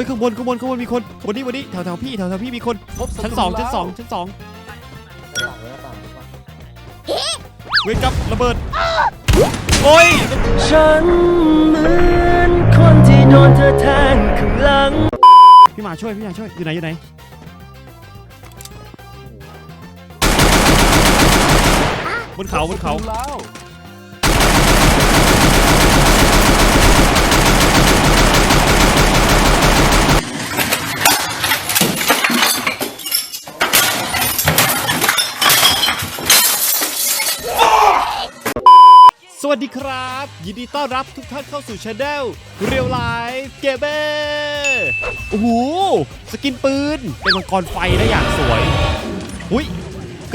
ฮ้ยข้างบนข้างบนข้างบนมีคนวันนี้วันนี้แถวแถวพี่แถวแถวพี่มีคนพบศัตรูชั้นสองแล้วชั้นสองชั้นสองไม่ต่างเลยไม่ต่างเลยเวทกับระเบิดโอ้ยฉันเหมือนคนที่โดนเธอแทงข้างหลังพี่หมาช่วยพี่หมาช่วยอยู่ไหนอยู่ไหนบนเขาบนเขาศัตรูแล้ว สวัสดีครับ ยินดีต้อนรับทุกท่านเข้าสู่ช anel เรียวไลฟ์เกมเมอร์โอ้โหสกินปืน เป็นมังกรไฟได้อย่างสวยหุย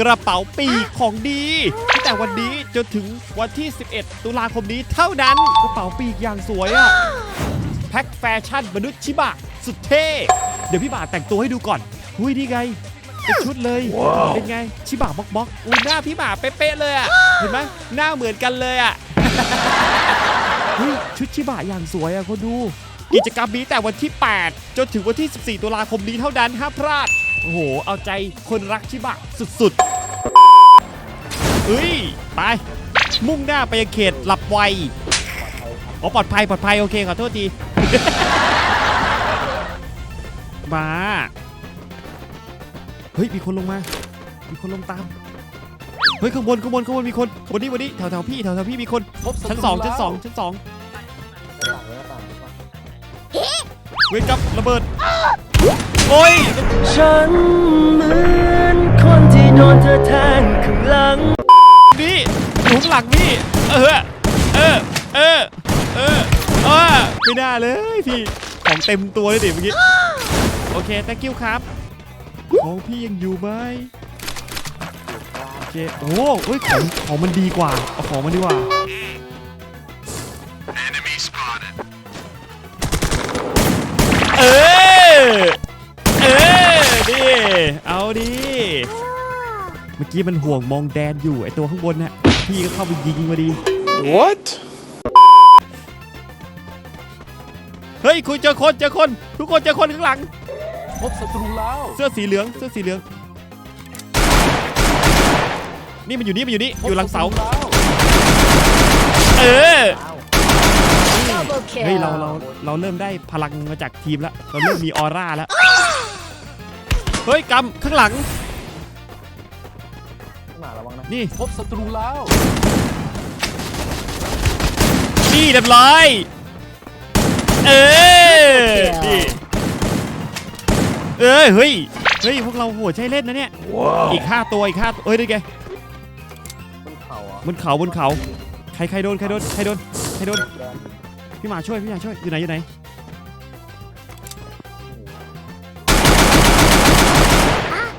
กระเป๋าปีกของดีตั้งแต่วันนี้จนถึงวันที่ 11 ตุลาคมนี้เท่านั้นกระเป๋าปีกอย่างสวยอะแพ็คแฟชั่นมนุษย์ชิบะสุดเท่เดี๋ยวพี่บาทแต่งตัวให้ดูก่อนหุยนี่ไงเป็นชุดเลย เป็นไง ชิบะบ็อกบ็อกอุ้ยหน้าพี่หมาเป๊ะๆเลยอะเห็นไหมหน้าเหมือนกันเลยอะ เฮ้ยชุดชิบะอย่างสวยอะคนดู กิจกรรมนี้แต่วันที่ 8 จนถึงวันที่ 14 ตุลาคมนี้เท่านั้นห้ามพลาด โอ้โห เอาใจคนรักชิบะสุดๆเฮ้ย ไป มุ่งหน้าไปยังเขตหลับไวอ๋อปลอดภัยปลอดภัย โอเค ขอโทษที มา เฮ้ย มีคนลงมา มีคนลงตาม เฮ้ยข้างบนข้างบนข้างบนมีคนวันนี้วันนี้แถวแถวพี่แถวแถวพี่มีคนพบศัตรูชั้นสองแล้วชั้นสองชั้นสองไม่ต่างเลยไม่ต่างเลยเวทกับระเบิดโอ้ยฉันเหมือนคนที่โดนเธอแทงข้างหลังนี่อยู่ข้างหลังนี่เออเออเออเออเออไม่น่าเลยพี่ของเต็มตัวเลยดิเมื่อกี้โอเค thank you ครับของพี่ยังอยู่ไหมโอ เคโอ้เฮ้ยของของมันดีกว่าเอาของมันดีกว่าเออเออดิเอาดิเมื่อกี้มันห่วงมองแดนอยู่ไอตัวข้างบนน่ะพี่ก็เข้าไปยิงมาดี What เฮ้ยคุณเจอคนเจอคน ทุกคนเจอคนข้างหลัง พบศัตรูแล้ว เสื้อสีเหลืองเสื้อสีเหลือง นี่มันอยู่นี่มันอยู่นี่อยู่หลังเสาพบศัตรูแล้วเออ Double kill. เฮ้ยเราเราเราเริ่มได้พลังมาจากทีมแล้ว เราเริ่มมีออร่าแล้ว เฮ้ยกำข้างหลังหมาระวังนะนี่ พบศัตรูแล้วนี่เรียบร้อย เออนี่เอ้ยเฮ้ย เฮ้ย พวกเราโหดใช้เล่นนะเนี่ย อีกห้าตัวอีกห้าตัวเอ้ยนี่ไงบนเขาอะ บนเขาบนเขา ใครใครโดนใครโดนใครโดนใครโดน พี่หมาช่วยพี่หมาช่วยอยู่ไหนอยู่ไหน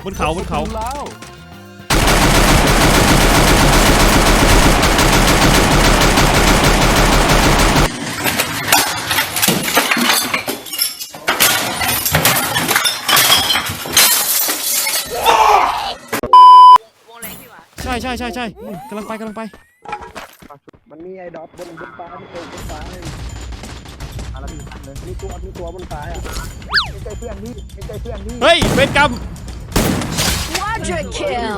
บนเขาบนเขาแล้ว ช่ใช่ใช่ใช่อืมกำลังไปกำลังไปมันมีไอ้ดอกบนบนฟ้ามันตกบนฟ้าเลยอะไรพี่ทันเลยมีตัวมีตัวบนฟ้าอะไม่ใช่เพื่อนพี่ไม่ใช่เพื่อนพี่เฮ้ยเวรกรรม Quadra kill.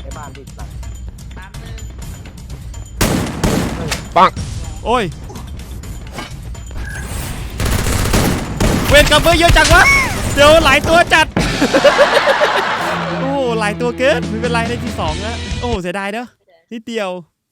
ไอ้บ้านพี่หลังโอ้ยเวรกรรมเบอร์เยอะจังวะเดี๋ยวหลายตัวจัดโอ้ หลายตัวเกินไม่เป็นไรได้ที่สองแล้วโอ้เสียดายเนอะนิดเดียว